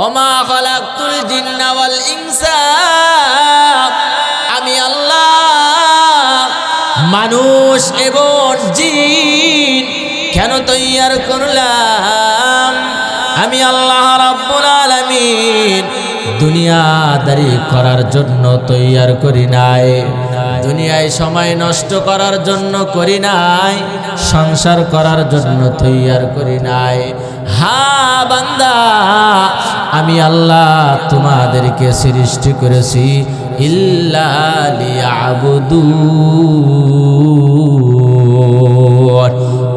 ওমা খলাকুল জিন্না ওয়াল ইনসা। আমি আল্লাহ মানুষ এবং জিন, কেন তৈয়ার করলাম? আমি আল্লাহ রাব্বুল আলামিন দুনিয়াদারি করার জন্য তৈয়ার করি নাই। দুনিয়ায় সময় নষ্ট করার জন্য করি নাই, সংসার করার জন্য তৈয়ার করি নাই। হা, বান্দা, আমি আল্লাহ তোমাদেরকে সৃষ্টি করেছি, ইল্লা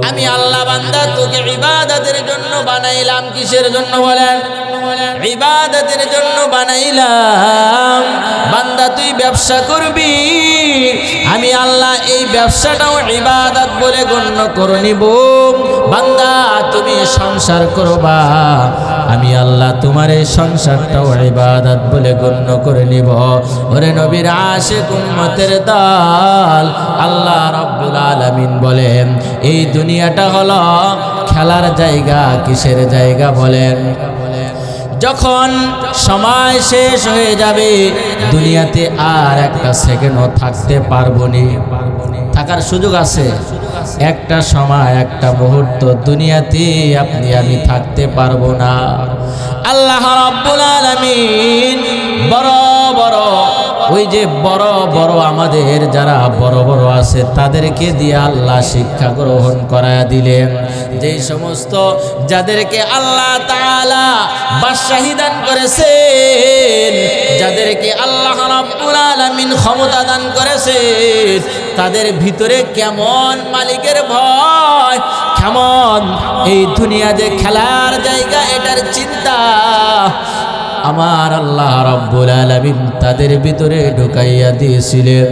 আমি আল্লাহ বান্দা, তোকে ইবাদতের জন্য বানাইলাম, কিসের জন্য বলেন? ইবাদতের জন্য বানাইলাম। বান্দা, তুই ব্যবসা করবি? আমি আল্লাহ এই ব্যবসাটাও ইবাদত বলে গণ্য করে নিব। বান্দা, তুমি সংসার করবা। আমি আল্লাহ তোমার এই সংসারটাও ইবাদত বলে গণ্য করে নিব। ওরে নবীর আশে উম্মতের দল, আল্লাহ রব্বুল আলামিন বলেন, এই দুনিয়াটা হলো খেলার জায়গা, কিসের জায়গা বলেন? যখন সময় শেষ হয়ে যাবে, দুনিয়াতে আর একটা সেকেন্ডও থাকতে পারব না থাকার সুযোগ আছে। একটা সময়, একটা মুহূর্ত দুনিয়াতে আপনি, আমি থাকতে পারব না। আল্লাহ রাব্বুল আলামিন বড় বড় ওই যে বড় বড় আমাদের যারা বড় বড় আছে, তাদেরকে দিয়ে আল্লাহ শিক্ষা গ্রহণ করায়া দিলেন। যেই সমস্ত যাদেরকে আল্লাহ দান করেছেন, যাদেরকে আল্লাহ রাব্বুল আলামিন ক্ষমতা দান করেছেন, তাদের ভিতরে কেমন মালিকের ভয়, কেমন এই দুনিয়া যে খেলার জায়গা, এটার চিন্তা আমার আল্লাহ রাব্বুল আলামিন তাদের ভিতরে ঢুকাইয়া দিয়েছিলেন।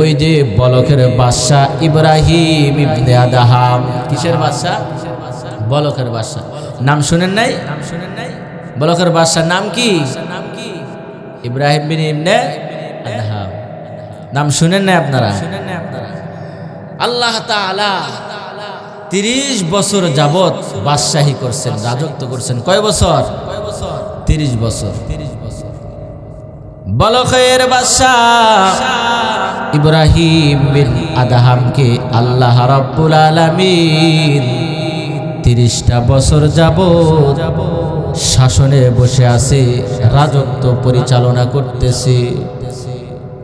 ওই যে বলকের বাদশা ইব্রাহিম ইবনে আদাহাম। কিসের বাদশা? বলকের বাদশা। নাম শুনেন নাই? নাম শুনেন নাই বলকের বাদশার নাম কি? নাম কি ইব্রাহিম বিন ইবনে আদাহাম। নাম শুনেন নাই আপনারা? শুনেন নাই আপনারা আল্লাহ তাআলা তিরিশ বছর যাবত বাদশাহী করছেন, রাজত্ব করছেন। কয় বছর কয় বছর? তিরিশ বছর। বলখের বাদশাহ ইব্রাহিম বিন আদাহামকে আল্লাহ রাব্বুল আলামিন তিরিশটা বছর যাব শাসনে বসে আছে, রাজত্ব পরিচালনা করতেছে।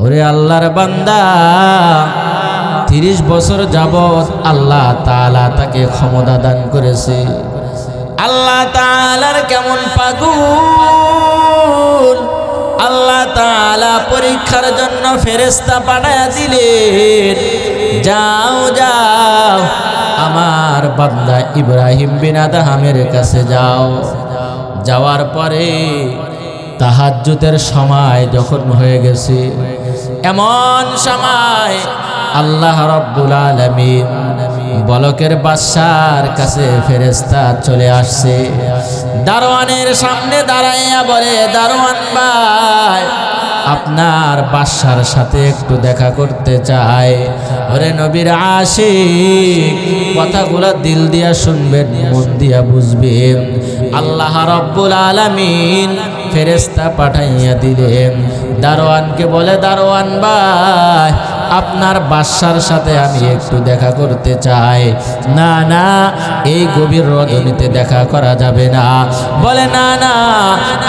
ওরে আল্লাহর বান্দা, তিরিশ বছর যাবৎ আল্লাহ তাআলা তাকে ক্ষমতা দান করেছে। আল্লাহ তাআলার কেমন পাগুল? আল্লাহ তাআলা পরীক্ষার জন্য ফেরেস্তা পাঠায়া দিলেন, যাও যাও, আমার বান্দা ইব্রাহিম বিন আদাহামের কাছে যাও। যাওয়ার পরে তাহাজ্জুদের সময় যখন হয়ে গেছে, এমন সময় আল্লাহ রব্বুল আলামিন বলকের বাদশার কাছে ফেরেস্তা চলে আসছে। দারোয়ানের সামনে দাঁড়াইয়া বলে, দারোয়ান ভাই, আপনার বাদশার সাথে একটু দেখা করতে চাই। ওরে নবীর আশিক, কথাগুলো দিল দিয়া শুনবেন, মন দিয়া বুঝবেন। আল্লাহ রব্বুল আলামিন ফেরেস্তা পাঠাইয়া দিলেন। দারোয়ানকে বলে, দারোয়ান ভাই আপনার বাদশার সাথে আমি একটু দেখা করতে চাই। না না, এই গভীর রজনীতে দেখা করা যাবে না। বলে, না না,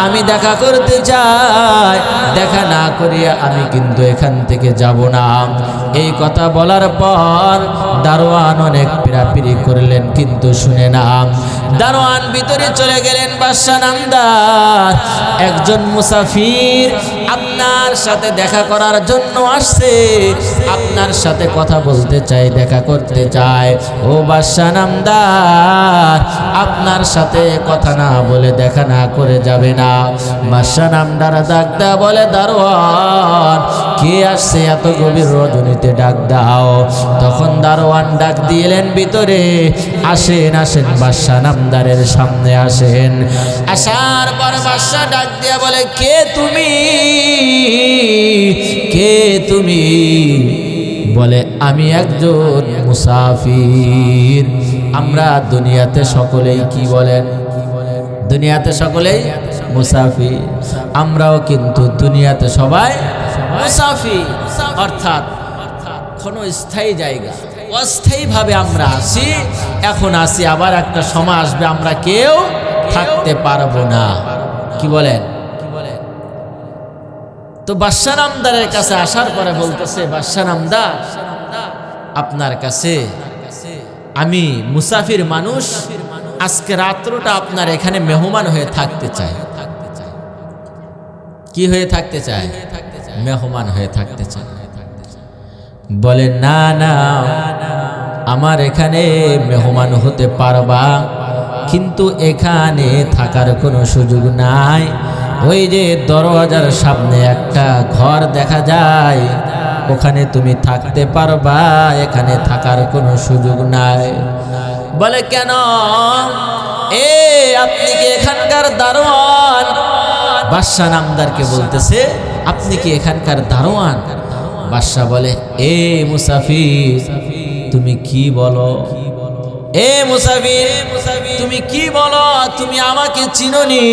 আমি দেখা করতে চাই। দেখা না করিয়া আমি কিন্তু এখান থেকে যাব না। এই কথা বলার পর দারোয়ান অনেক পিরাপিরি করলেন, কিন্তু শুনে না। দারোয়ান ভিতরে চলে গেলেন বাদশা নামদার। একজন মুসাফির আপনার সাথে দেখা করার জন্য আসছে। আপনার সাথে কথা বলতে চাই দেখা করতে চায়। ও বাদশা নামদার, আপনার সাথে কথা না বলে দেখা না করে যাবে না। বাদশা নামদার ডাক দা বলে, দারোয়ান, কে আসছে এত গভীর রজনীতে ডাক দাও? তখন দারোয়ান ডাক দিলেন ভিতরে আসেন আসেন। বাদশা নামদারের সামনে আসেন। আসার পর বাদশা ডাক দিয়া বলে, কে তুমি? কে তুমি? বলে, আমি একজন মুসাফির। আমরা দুনিয়াতে সকলেই কি বলেন দুনিয়াতে সকলেই মুসাফির। আমরাও কিন্তু দুনিয়াতে সবাই মুসাফির। অর্থাৎ কোনো স্থায়ী জায়গা। অস্থায়ীভাবে আমরা আসি এখন আসি আবার একটা সময় আসবে, আমরা কেউ থাকতে পারব না। কি বলেন? তো বাদশাহ নামদারের কাছে আসার পরে বলতেছে বাদশাহ নামদার আপনার কাছে আমি মুসাফির মানুষ, আজকে রাত্রটা আপনার এখানে মেহমান হয়ে থাকতে চাই। কি হয়ে থাকতে চায়? মেহমান হয়ে থাকতে চায়। বলে, না না, আমার এখানে মেহমান হতে পারবা, কিন্তু এখানে থাকার কোনো সুযোগ নাই। ওই যে দরওয়াজার সামনে একটা ঘর দেখা যায়, ওখানে তুমি থাকতে পারবা, এখানে থাকার কোনো সুযোগ নাই। বলে, কেন? এ, আপনি কি এখানকার দারোয়ান? বাদশাহ নামদারকে বলতেছে, আপনি কি এখানকার দারোয়ান? বাদশাহ বলে, এ মুসাফির, তুমি কি বলো? এ মুসাফির, তুমি কি বলো? তুমি আমাকে চিননি।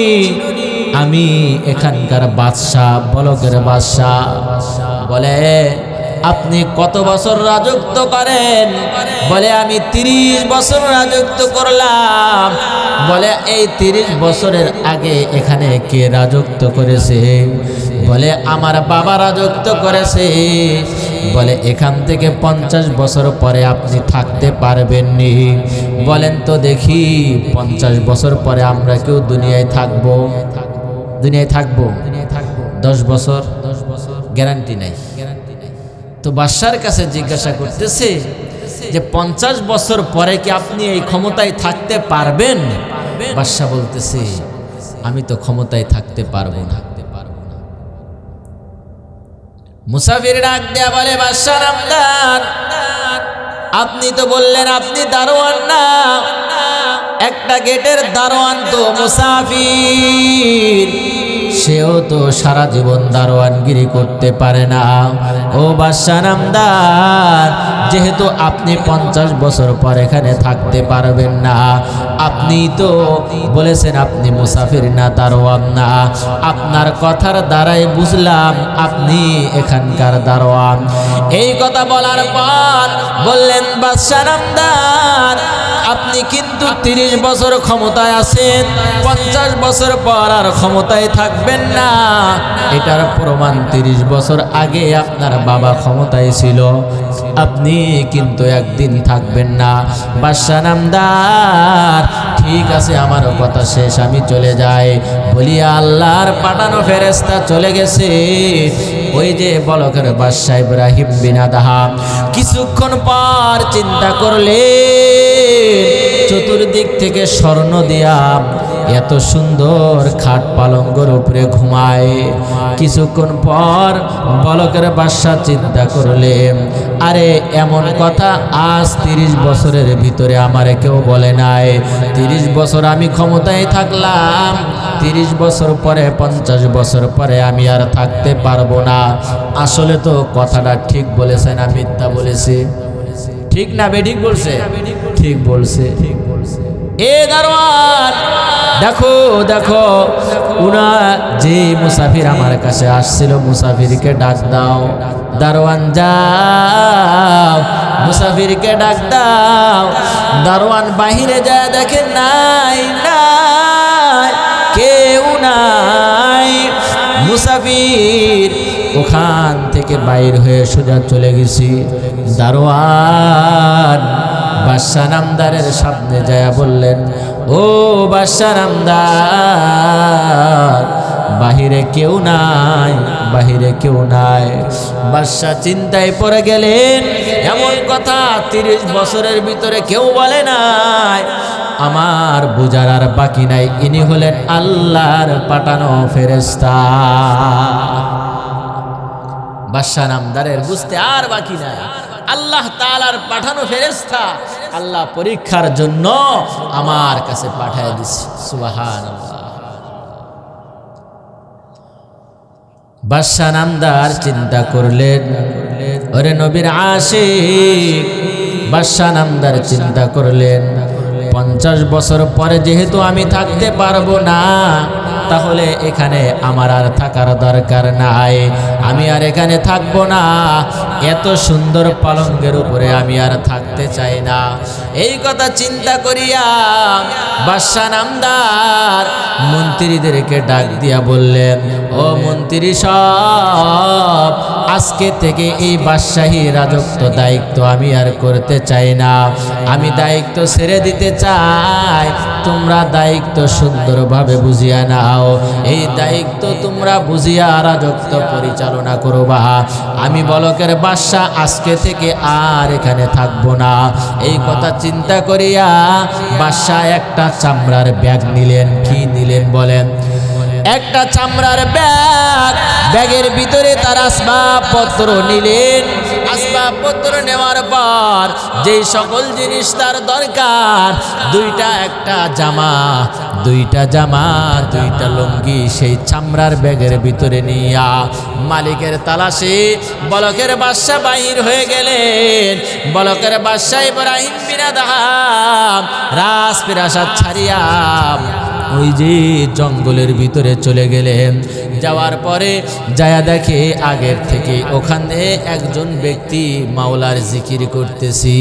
আমি এখানকার বাদশাহ, বলকের বাদশাহ। বলে, আপনি কত বছর রাজত্ব করেন? বলে, আমি তিরিশ বছর রাজত্ব করলাম। বলে, এই তিরিশ বছরের আগে এখানে কে রাজত্ব করেছে? বলে, আমার বাবা রাজত্ব করেছে। বলে, এখান থেকে পঞ্চাশ বছর পরে আপনি থাকতে পারবেন পারবেননি। বলেন তো দেখি, পঞ্চাশ বছর পরে আমরা কেউ দুনিয়ায় থাকব? দুনিয়ায় থাকব। দশ বছর দশ বছর গ্যারান্টি নাই। গ্যারান্টি নাই। তো বাদশার কাছে জিজ্ঞাসা করতেছে যে পঞ্চাশ বছর পরে কি আপনি এই ক্ষমতায় থাকতে পারবেন? বাদশাহ বলতেছে আমি তো ক্ষমতায় থাকতে পারব না। মুসাফির ডাক দেয়া বলে বাদশাহ আপনি তো বললেন আপনি দারোয়ান না। একটা গেটের দারোয়ান তো মুসাফির। সেও তো সারা জীবন দারোয়ানগিরি করতে পারে না। ও বাদশাহ নামদার, যেহেতু আপনি পঞ্চাশ বছর পর এখানে থাকতে পারবেন না, আপনি তো বলেছেন আপনি মুসাফির না, দারোয়ান না। আপনার কথার দ্বারাই বুঝলাম আপনি এখানকার দারোয়ান। এই কথা বলার পর বললেন, বাদশাহ নামদার আপনি কিন্তু তিরিশ বছর ক্ষমতায় আছেন, পঞ্চাশ বছর পর আর ক্ষমতায় থাকবেন না। এটার প্রমাণ তিরিশ বছর আগে আপনার বাবা ক্ষমতায় ছিল, আপনি কিন্তু একদিন থাকবেন না। বাদশাহ নামদার, ঠিক আছে, আমার কথা শেষ, আমি চলে যাই। বলি আল্লাহর পাঠানো ফেরেস্তা চলে গেছে। ওই যে বলকের বাদশাহ ইব্রাহিম বিনাদাহা কিছুক্ষণ পর চিন্তা করলে চতুর্দিক থেকে স্বর্ণ দিয়া এত সুন্দর খাট পালঙ্গর উপরে ঘুমায়। কিছুক্ষণ পর বলকের বাদশা চিন্তা করলে আরে এমন কথা আজ তিরিশ বছরের ভিতরে আমারে কেউ বলে নাই। তিরিশ বছর আমি ক্ষমতায় থাকলাম তিরিশ বছর পরে, পঞ্চাশ বছর পরে আমি আর থাকতে পারব না। আসলে তো কথাটা ঠিক বলেছে না মিথ্যা বলেছে। ঠিক না বেঠিক বলছে? ঠিক বলছে। এ দারোয়ান, দেখো দেখো, উনা যে মুসাফির আমার কাছে আসছিল, মুসাফিরকে ডাক দাও। দারোয়ান, যাও। মুসাফিরকে ডাক দাও। দারোয়ান বাহিরে যায়, দেখে নাই কেউ নাই। মুসাফির ওখান থেকে বাইর হয়ে সোজা চলে গেছি। দারোয়ান বাদশাহ নামদারের সামনে যায় বললেন, ও বাদশাহ নামদার, বাহিরে কেউ নাই, বাহিরে কেউ নাই। বাদশাহ চিন্তায় পড়ে গেলেন, এমন কথা তিরিশ বছরের ভিতরে কেউ বলে নাই। আমার বুঝার আর বাকি নাই। ইনি হলেন আল্লাহর পাঠানো ফেরেস্তা বাদশাহ নামদারের বুঝতে আর বাকি নাই। আল্লাহ তালার পাঠানো ফেরেস্তা আল্লাহ পরীক্ষার জন্য আমার কাছে পাঠায় দিছে। সুবাহান বাদশাহ নামদার চিন্তা করলেন, ওরে নবীর আশিক। বাদশাহ নামদার চিন্তা করলেন পঞ্চাশ বছর পরে যেহেতু আমি থাকতে পারব না, তাহলে এখানে আমার আর থাকার দরকার নাই। আমি আর এখানে থাকব না। এত সুন্দর পালঙ্গের উপরে আমি আর থাকতে চাই না। এই কথা চিন্তা করিয়া বাদশা নামদার মন্ত্রীদেরকে ডাক দিয়া বললেন, ও মন্ত্রী সব, আজকে থেকে এই বাদশাহী রাজত্ব দায়িত্ব আমি আর করতে চাই না। আমি দায়িত্ব ছেড়ে দিতে চাই, তোমরা দায়িত্ব সুন্দরভাবে বুঝিয়া নাও। এই দায়িত্ব তোমরা বুঝিয়া রাজত্ব পরিচালনা করবা আমি বলকের বাদশা আজকে থেকে আর এখানে থাকব না। এই কথা চিন্তা করিয়া বাসায় একটা চামড়ার ব্যাগ নিলেন, কি নিলেন বলেন? একটা চামড়ার ব্যাগ, ব্যাগের ভিতরে তার আসবাবপত্র নিলেন। আসবাবপত্র নেওয়ার পর যেই সকল জিনিস তার দরকার, দুইটা একটা জামা দুইটা জামা দুইটা লুঙ্গি সেই চামড়ার ব্যাগের ভিতরে নিয়া মালিকের তালাশে বলকের বাদশা বাহির হয়ে গেলেন। বলকের বাদশা ইব্রাহিম বিনা দাহাম রাস পিরাসাদ ছাড়িয়া ওই যে জঙ্গলের ভিতরে চলে গেলেন। যাওয়ার পরে যায়া দেখে আগের থেকে ওখানে একজন ব্যক্তি মাওলার জিকির করতেছি।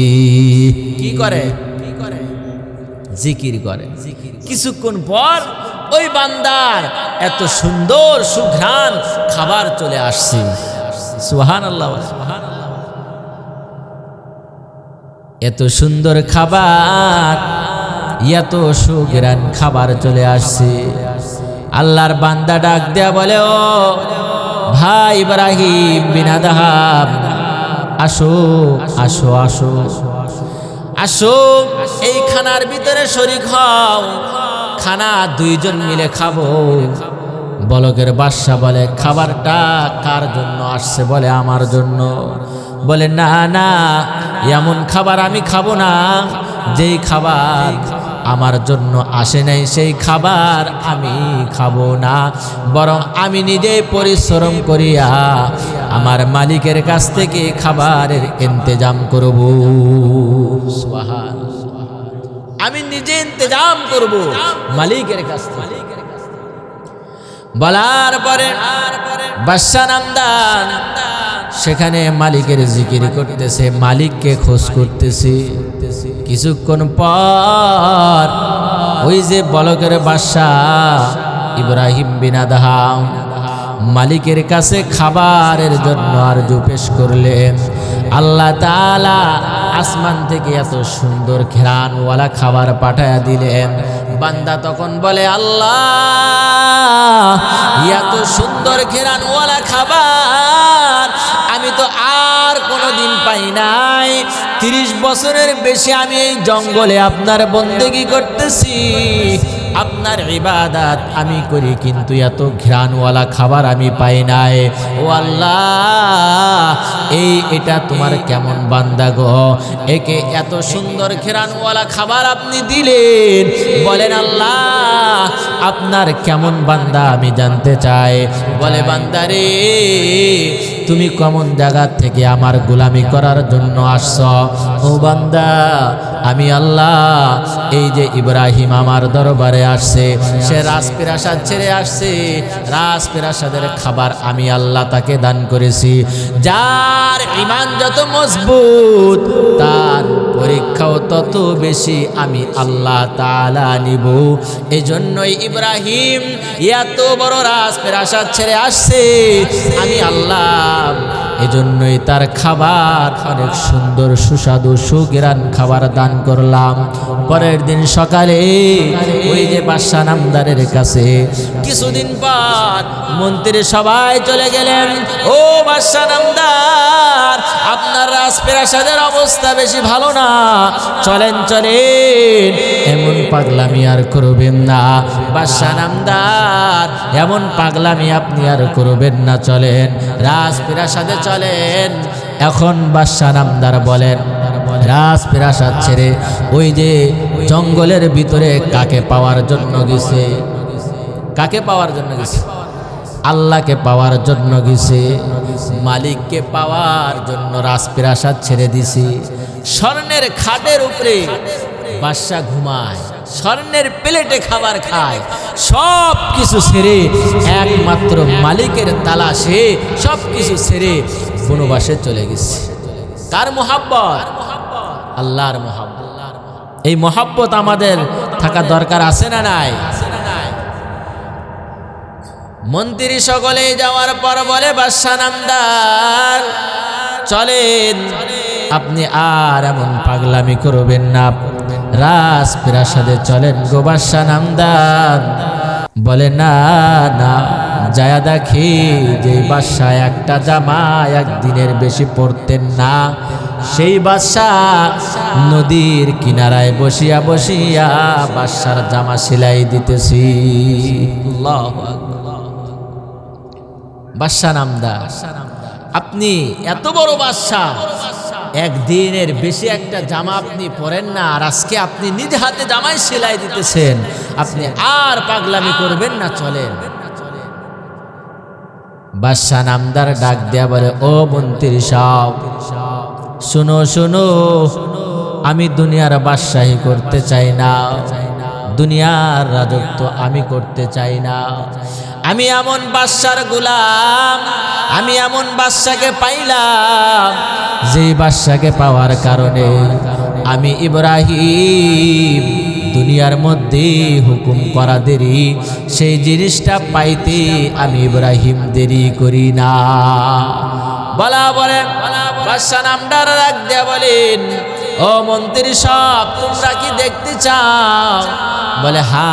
কি করে কি করে? জিকির করে। কিছুক্ষণ পর ওই বান্দার এত সুন্দর, সুঘ্রাণ খাবার চলে আসছে। সুহান আল্লাহ এত সুন্দর খাবার, এত সুগ্রান খাবার চলে আসছে। আল্লাহর বান্দা ডাক দেয়া বলে, ও ভাই ইব্রাহিম বিনা দাহাব আসো আসো আসো আসো। এই খানার ভিতরে শরিক হও। খানা দুইজন মিলে খাব। বলকের বাদশা বলে, খাবারটা কার জন্য আসছে বলে আমার জন্য? বলে, না না, এমন খাবার আমি খাব না। যেই খাবার আমার জন্য আসে নাই, সেই খাবার আমি খাব না। বরং আমি নিজেই পরিশ্রম করিয়া আমার মালিকের কাছ থেকে খাবারের ইন্তজাম করব। সুবহান। আমি নিজে ইন্তজাম করব মালিকের কাছ থেকে। বলার পরে বাদশা নামদান সেখানে মালিকের জিকির করতেছে, মালিককে খোঁজ করতেছে। কিছুক্ষণ পর ওই যে বলকের বাদশা ইব্রাহিম বিনাদাহাম মালিকের কাছে খাবারের জন্য আর পেশ করলেন। আল্লাহ তাআলা আসমান থেকে এত সুন্দর খেরানওয়ালা খাবার পাঠায়া দিলেন। বান্দা তখন বলে, আল্লাহ, এত সুন্দর খেরানওয়ালা খাবার আমি তো আর কোনো দিন পাই নাই। তিরিশ বছরের বেশি আমি এই জঙ্গলে আপনার বন্দেগি করতেছি। আপনার ইবাদাত আমি করি, কিন্তু এত ঘ্রাণওয়ালা খাবার আমি পাই নাই। ও আল্লাহ, এই এটা তোমার কেমন বান্দা গো? একে এত সুন্দর ঘ্রাণওয়ালা খাবার আপনি দিলেন। বলেন আল্লাহ, আপনার কেমন বান্দা আমি জানতে চাই। বলে, বান্দারে, তুমি কেমন জায়গা থেকে আমার গোলামি করার জন্য আসছ? ও বান্দা আমি আল্লাহ, এই যে ইব্রাহিম আমার দরবারে আসছে, সে রাজপ্রাসাদ ছেড়ে আসছে রাজপিরাসাদের খাবার আমি আল্লাহ তাকে দান করেছি। যার ইমান যত মজবুত, তার পরীক্ষাও তত বেশি আমি আল্লাহ তাআলা নিব। এই জন্যই ইব্রাহিম এত বড় রাজপিরাসাদ ছেড়ে আসছে। আমি আল্লাহ এজন্যই তার খাবার অনেক সুন্দর, সুস্বাদু, সুগিরান খাবার দান করলাম। পরের দিন সকালে ওই যে বাদশা নামদারের কাছে কিছুদিন পর মন্ত্রী সবাই চলে গেলেন। ও বাদশা নামদার, আপনার রাজপ্রাসাদের অবস্থা বেশি ভালো না। চলেন চলেন, এমন পাগলামি আর করবেন না। বাদশা নামদার, এমন পাগলামি আপনি আর করবেন না। চলেন রাজপ্রাসাদে চলেন। এখন বাদশা নামদার বলেন রাজপ্রাসাদ ছেড়ে ওই যে জঙ্গলের ভিতরে কাকে পাওয়ার জন্য গেছে? কাকে পাওয়ার জন্য গেছে? আল্লাহকে পাওয়ার জন্য গেছে, মালিককে পাওয়ার জন্য রাজপ্রাসাদ ছেড়ে দিছি। স্বর্ণের খাটের উপরে বাদশা ঘুমায়, স্বর্ণের প্লেটে খাবার খায় সব কিছু ছেড়ে একমাত্র মালিকের তালাশে সব কিছু ছেড়ে বনবাসে চলে গেছে। কার মোহাব্বত? আল্লাহর মোহাব্বত। এই মোহাব্বত আমাদের থাকা দরকার আছে না নাই? মন্ত্রী সকলে যাওয়ার পর বলে, বাদশা নামদার, চলেন। আপনি আর এমন পাগলামি করবেন না। রাজ প্রাসাদে চলেন গো বাদশা নামদার বলে, না না, যায়া দেখি যে বাদশা একটা জামা একদিনের বেশি পরতেন না। সেই বাদশাহ নদীর কিনারায় বসিয়া বসিয়া বাদশার জামা সেলাই দিতেছি। আল্লাহু আকবার। বাদশা নামদা আপনি এত বড় বাদশা একদিনের বেশি একটা জামা আপনি পরেন না, আর আজকে আপনি নিজ হাতে জামাই সেলাই দিতেছেন। আপনি আর পাগলামি করবেন না, চলেন। বাদশা নামদার ডাক দেয়া বলে, ও মন্ত্রী সব শুনো শুনো, আমি দুনিয়ার বাদশাহী করতে চাই না। দুনিয়ার রাজত্ব আমি করতে চাই না। আমি এমন বাদশার গোলাম, আমি এমন বাদশাকে পাইলাম, যেই বাদশাকে পাওয়ার কারণে আমি ইব্রাহিম দুনিয়ার মধ্যে হুকুম করা দেরি, সেই জিনিসটা পাইতে আমি ইব্রাহিম দেরি করি না। বলা বলে, বাদশা নামডার রাখ দেয়া বলেন, ও মন্ত্রী সব তোমরা কি দেখতে চাও? বলে, হা,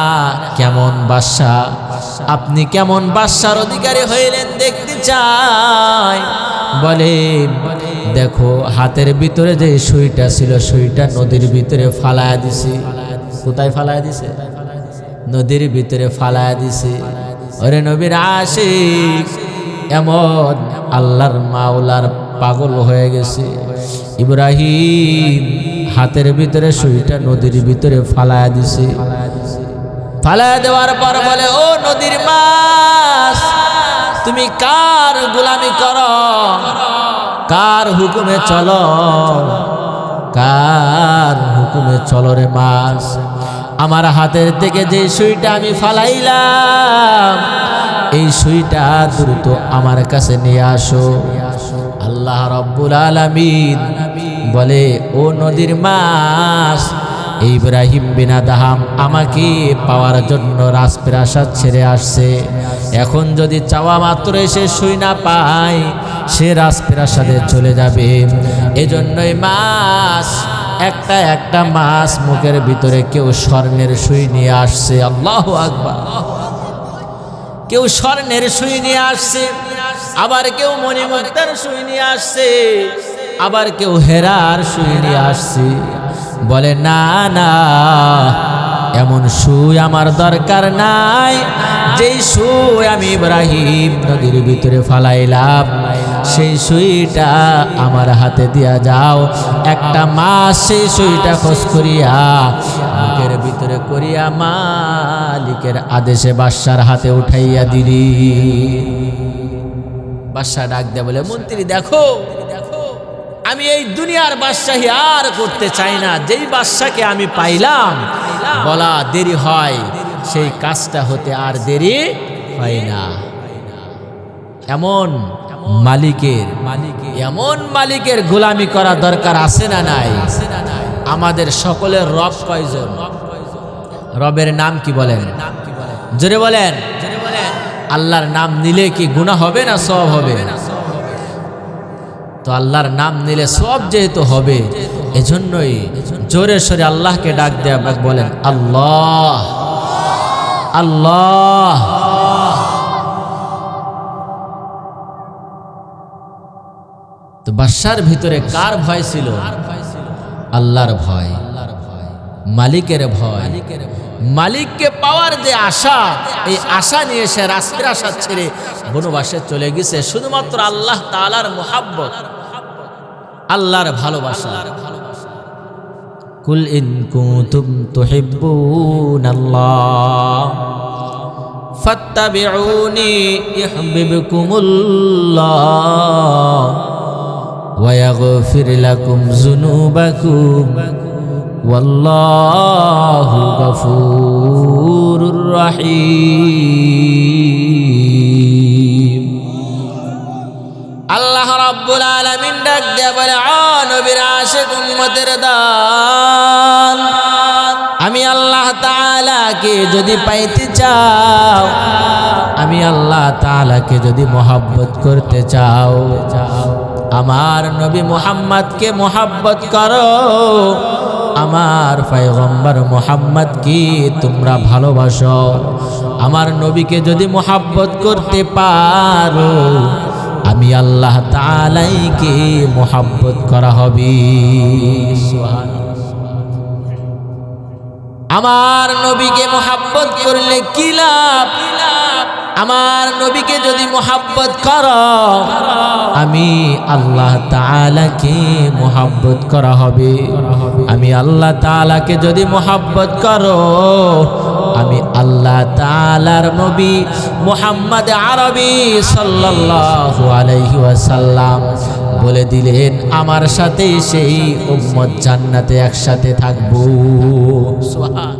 কেমন বাদশা? আপনি কেমন বাদশার অধিকারী হইলেন দেখতে চাই। বলে, দেখো, হাতের ভিতরে যে সুইটা ছিল, সুইটা নদীর ভিতরে ফালায়া দিছি। কোথায় ফালায়া দিছে? নদীর ভিতরে ফালায়া দিছে। ওরে নবীর আশিক, এমন আল্লাহর মাওলার পাগল হয়ে গেছে। ইব্রাহিম হাতের ভিতরে সুইটা নদীর ভিতরে ফালায়া দিছে। ফালায়া দেওয়ার পর বলে, ও নদীর মাছ, তুমি কার গোলামি করো? কার হুকুমে চলো? কার হুকুমে চলো রে মাছ? আমার হাতের থেকে যে সুইটা আমি ফালাইলাম, এই সুইটা দ্রুত আমার কাছে নিয়ে আসো। আল্লাহ রব্বুল আলামিন বলে, ও নদীর মাছ ইব্রাহিম বিনা দাহাম আমাকে পাওয়ার জন্য রাজপ্রাসাদ ছেড়ে আসছে। এখন যদি চাওয়া মাত্র সে শুই না পায়, সে রাজপ্রাসাদে চলে যাবে। এজন্যই মাছ, একটা একটা মাছ মুখের ভিতরে কেউ স্বর্ণের সুই নিয়ে আসছে। আল্লাহ আকবার। কেউ স্বর্ণের সুই নিয়ে আসছে, আবার কেউ মণিমুক্তার সুই নিয়ে আসছে, আবার কেউ হেরার সুই নিয়ে আসছে। বলে, না না, এমন সুই আমার দরকার নাই। যেই সুই আমি ইব্রাহিম নদীর ভিতরে ফালাইলাম, সেই সুইটা আমার হাতে দিয়া যাও। একটা মাস সেই সুইটা খোঁজ করিয়া, বুকের ভিতরে করিয়া মালিকের আদেশে বাদশার হাতে উঠাইয়া দিলি। বাদশাহ ডাক দেয়া বলে, মন্ত্রী, দেখো দেখো আমি এই দুনিয়ার বাদশাহী আর করতে চাই না। যেই বাদশাকে আমি পাইলাম, বলা দেরি হয়, সেই কাজটা হতে আর দেরি হয় না। এমন মালিকের মালিকের এমন মালিকের গোলামি করা দরকার আছে না নাই? আমাদের সকলের রব কয়জন? রবের নাম কি বলেন? জোরে বলেন। আল্লাহর নাম নিলে কি গুণা হবে না সব হবে? তো আল্লাহর নাম নিলে সব যেহেতু হবে, এজন্যই জোরে সরে আল্লাহকে ডাক দেয়া বলেন, আল্লাহ আল্লাহ। তো বাদশার ভিতরে কার ভয় ছিল? আল্লাহর ভয়, মালিকের ভয়। মালিককে পাওয়ার যে আশা, এই আশা নিয়ে সে রাজপ্রাসাদ ছেড়ে বনবাসে চলে গেছে। শুধুমাত্র আল্লাহ তালার মোহাব্বত। আল্লাহর ভালোবাসা। কুল ইন কুতুম তুহিব্বুন আল্লাহ ফাত্তাবিউনি ইহবিবকুমুল্লাহ। ওয়া ইয়াগফির লাকুম যুনুবাকুম। ওয়াল্লাহু গফুরুর রাহিম। আল্লাহ রাব্বুল আলামিন ডাক দিয়ে বলে, আ নবীর আশিক উম্মতের দান। আমি আল্লাহ তাআলাকে যদি পাইতে চাও, আমি আল্লাহ তাআলাকে যদি মোহাব্বত করতে চাও, আমার নবী মোহাম্মদকে মোহাব্বত করো, আমার পয়গম্বর মোহাম্মদ কি তোমরা ভালোবাসো, আমার নবীকে যদি মোহাব্বত করতে পারো আমি আল্লাহ তালাইকে মোহাব্বত করা হবে। আমার নবীকে মোহাব্বত করলে কি লাভ? আমার নবীকে যদি মোহাব্বত কর, আমি আল্লাহ তালাকে মোহাব্বত করা হবে। আমি আল্লাহ তালাকে যদি মোহাব্বত করো আল্লাহ তালার নবী মোহাম্মদ আরবি সাল্লাল্লাহু আলাইহি বলে দিলেন, আমার সাথে সেই উম্মত জান্নাতে একসাথে থাকব। সুবহান।